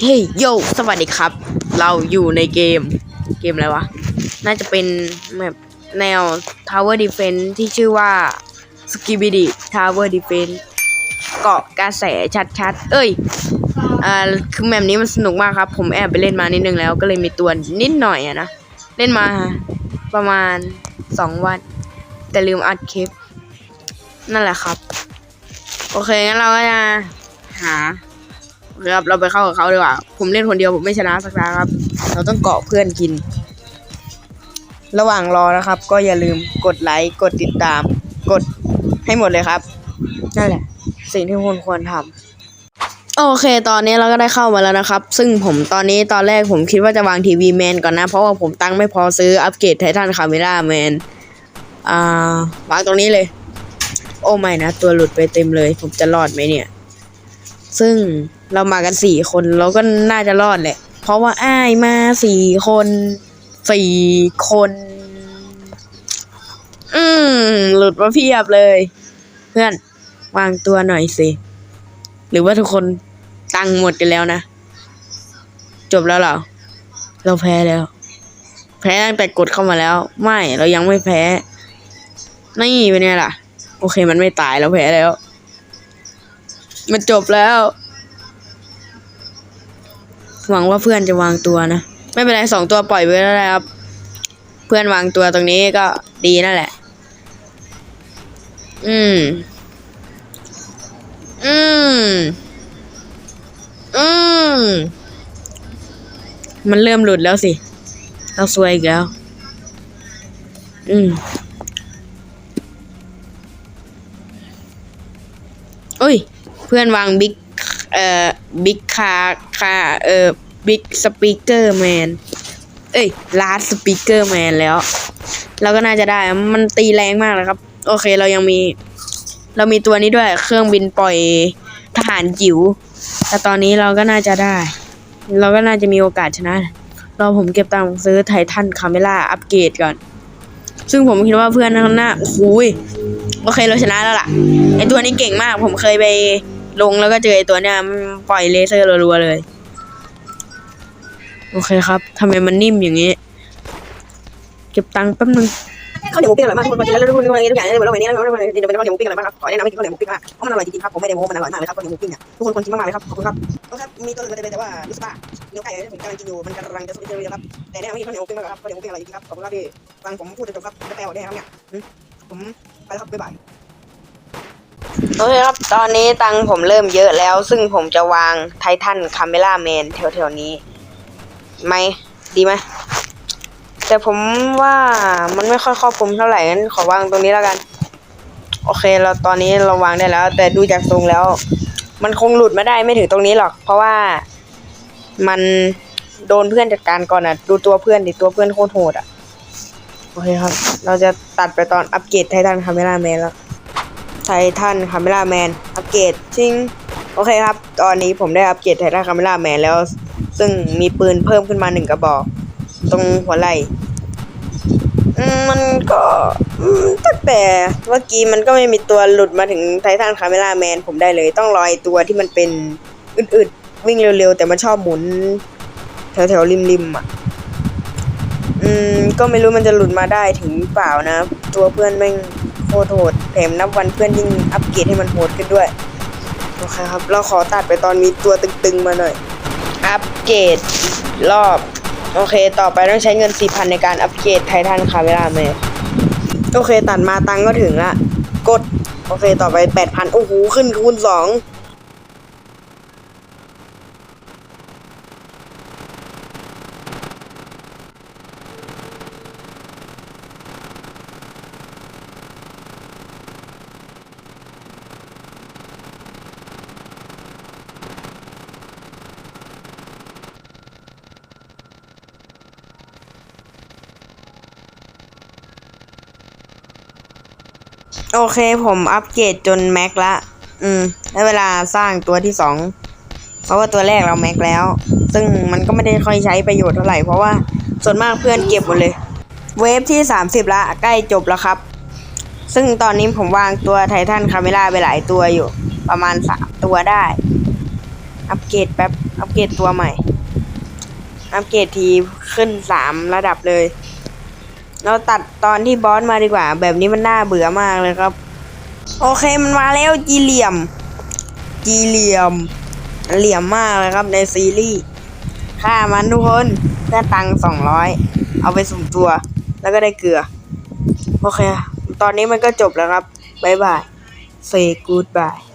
เฮ้ยโยสวัสดีครับ เราอยู่ในเกมเกมอะไรวะ น่าจะเป็นแบบแนว Tower Defense ที่ชื่อว่า s k i b i d i Tower Defense เกาะกระแสชัดๆ เอ้ยอ่าคือแมปนี้มันสนุกมากครับ ผมแอบไปเล่นมานิดนึงแล้วก็เลยมีตัวนิดหน่อยอะนะ เล่นมาประมาณสองวัน แต่ลืมอัดคลิป นั่นแหละครับ โอเคงั้นเราก็จะหา ครับ เราไปเข้ากับเขาดีกว่า ผมเล่นคนเดียวผมไม่ชนะสักครั้งครับ เราต้องเกาะเพื่อนกิน ระหว่างรอนะครับ ก็อย่าลืมกดไลค์ กดติดตาม กดให้หมดเลยครับ นั่นแหละ สิ่งที่คุณควรทำโอเค ตอนนี้เราก็ได้เข้ามาแล้วนะครับ ซึ่งผมตอนนี้ตอนแรกผมคิดว่าจะวางทีวีแมนก่อนนะ เพราะว่าผมตังค์ไม่พอซื้ออัปเกรดไททันคาเมล่าแมน อ่าวางตรงนี้เลย โอ้ไม่นะ ตัวหลุดไปเต็มเลย ผมจะรอดไหมเนี่ย ซึ่ง เรามากันสี่คนเราก็น่าจะรอดแหละ เพราะว่าอ้ายมาสี่คนสี่คน อืมหลุดมาเพียบเลย เพื่อนวางตัวหน่อยสิ หรือว่าทุกคนตังค์หมดกันแล้วนะ จบแล้วเหรอ เราแพ้แล้ว แพ้ตั้งแต่กดเข้ามาแล้ว ไม่เรายังไม่แพ้ นี่เป็นไงล่ะ โอเคมันไม่ตายเราแพ้แล้ว มันจบแล้ว หวังว่าเพื่อนจะวางตัวนะ ไม่เป็นไรสองตัวปล่อยไปแล้วนะครับ เพื่อนวางตัวตรงนี้ก็ดีนั่นแหละ อืม อืม อืม มันเริ่มหลุดแล้วสิเราซวยอีกแล้ว อืมเอ้ย เพื่อนวางบิ๊ก เอ่อ บิ๊กคาคาเออบิ๊กสปีกเกอร์แมนเอ้ยลาร์ดสปีกเกอร์แมนแล้ว เราก็น่าจะได้มันตีแรงมากเลยครับ โอเคเรายังมี เรามีตัวนี้ด้วยเครื่องบินปล่อยทหารจิ๋วแต่ตอนนี้เราก็น่าจะได้ เราก็น่าจะมีโอกาสชนะรอผมเก็บตังค์ซื้อไททันคาเมล่าอัปเกรดก่อน ซึ่งผมคิดว่าเพื่อนข้างหน้าโอ้ยโอเคเราชนะแล้วล่ะไอตัวนี้เก่งมาก ผมเคยไป ลงแล้วก็เจอไอตัวเนี้ยมันปล่อยเลเซอร์รัวๆเลย โอเคครับทำไมมันนิ่มอย่างนี้ เก็บตังค์แป๊บนึงข้าวเหนียวหมูปิ้งอร่อยมากทุกคนกินแล้วทุกคนทุกคนทุกอย่างเลยเหมือนวันนี้แล้ววันนี้เป็นข้าวเหนียวหมูปิ้งอร่อยมากครับขอแนะนำให้กินข้าวเหนียวหมูปิ้งมากเพราะมันอร่อยจริงๆครับผมไม่ได้โม้มันอร่อยมากเลยครับข้าวเหนียวหมูปิ้งเนี่ยทุกคนควรกินมากๆเลยครับขอบคุณครับครับมีตัวอื่นมาเต็มเลยแต่ว่ารู้สึกว่าเนื้อไก่ที่ผมกำลังกินอยู่มันกำลังจะสุกเลยครับแต่แนะนำให้กินข้าวเหนียวหมูปิ้งมากครับข้าวเหนียวหมูปิ้งอร่อยจริงครับขอบคุณครับพี่ฟังผมพูดจนจบครับจะแปลได้ครับเนี่ยผมไปแล้วครับบ๊ายบาย โอเคครับ ตอนนี้ตังผมเริ่มเยอะแล้ว ซึ่งผมจะวางไททันคาเมล่าแมนแถวๆนี้ไหมดีไหมแต่ผมว่ามันไม่ค่อยครอบคลุมเท่าไหร่งั้นขอวางตรงนี้แล้วกัน โอเค เราตอนนี้เราวางได้แล้ว แต่ดูจากทรงแล้ว มันคงหลุดมาได้ไม่ถึงตรงนี้หรอก เพราะว่ามันโดนเพื่อนจัดการก่อนอะ ดูตัวเพื่อนดิตัวเพื่อนโคตรโหดอะ โอเคครับ เราจะตัดไปตอนอัปเกรดไททันคาเมล่าแมนแล้ว ไททันคาเมล่าแมนอัปเกรดจริงโอเคครับ ตอนนี้ผมได้อัปเกรดไททันคาเมล่าแมนแล้ว ซึ่งมีปืนเพิ่มขึ้นมาหนึ่งกระบอก ตรงหัวไหล่มันก็ตั้งแต่เมื่อกี้มันก็ไม่มีตัวหลุดมาถึงไททันคาเมล่าแมนผมได้เลย ต้องรอยตัวที่มันเป็นอึดๆวิ่งเร็วๆ แต่มันชอบหมุน แถวๆริมๆอะ อืม ก็ไม่รู้มันจะหลุดมาได้ถึงเปล่านะ ตัวเพื่อนแม่ง โคตรโหดแถมนับวันเพื่อนยิ่งอัปเกรดให้มันโหดขึ้นด้วยโอเคครับ เราขอตัดไปตอนมีตัวตึงๆมาหน่อย อัปเกรดรอบ โอเค ต่อไปต้องใช้เงิน 4,000 ในการอัปเกรดไททันคาเวลาเมโอเค ตัดมาตังก็ถึงละ กด โอเค ต่อไป 8,000 โอ้โห ขึ้นคูณ2 โอเคผมอัปเกรดจนแม็กละ อืมได้เวลาสร้างตัวที่สอง เพราะว่าตัวแรกเราแม็กแล้ว ซึ่งมันก็ไม่ได้ค่อยใช้ประโยชน์เท่าไหร่ เพราะว่าส่วนมากเพื่อนเก็บหมดเลย เวฟที่ 30 ละใกล้จบแล้วครับ ซึ่งตอนนี้ผมวางตัวไททันคาเมล่าไปหลายตัวอยู่ ประมาณ 3 ตัวได้ อัปเกรดแป๊บ อัปเกรดตัวใหม่ อัปเกรดทีขึ้นสามระดับเลย เราตัดตอนที่บอสมาดีกว่า แบบนี้มันน่าเบื่อมากเลยครับ โอเคมันมาแล้วจีเหลี่ยม จีเหลี่ยม เหลี่ยมมากเลยครับในซีรีส์ฆ่ามันทุกคนได้ตังค์สองร้อยเอาไปสุ่มตัว แล้วก็ได้เกลือ โอเค ตอนนี้มันก็จบแล้วครับ บ๊ายบาย say goodbye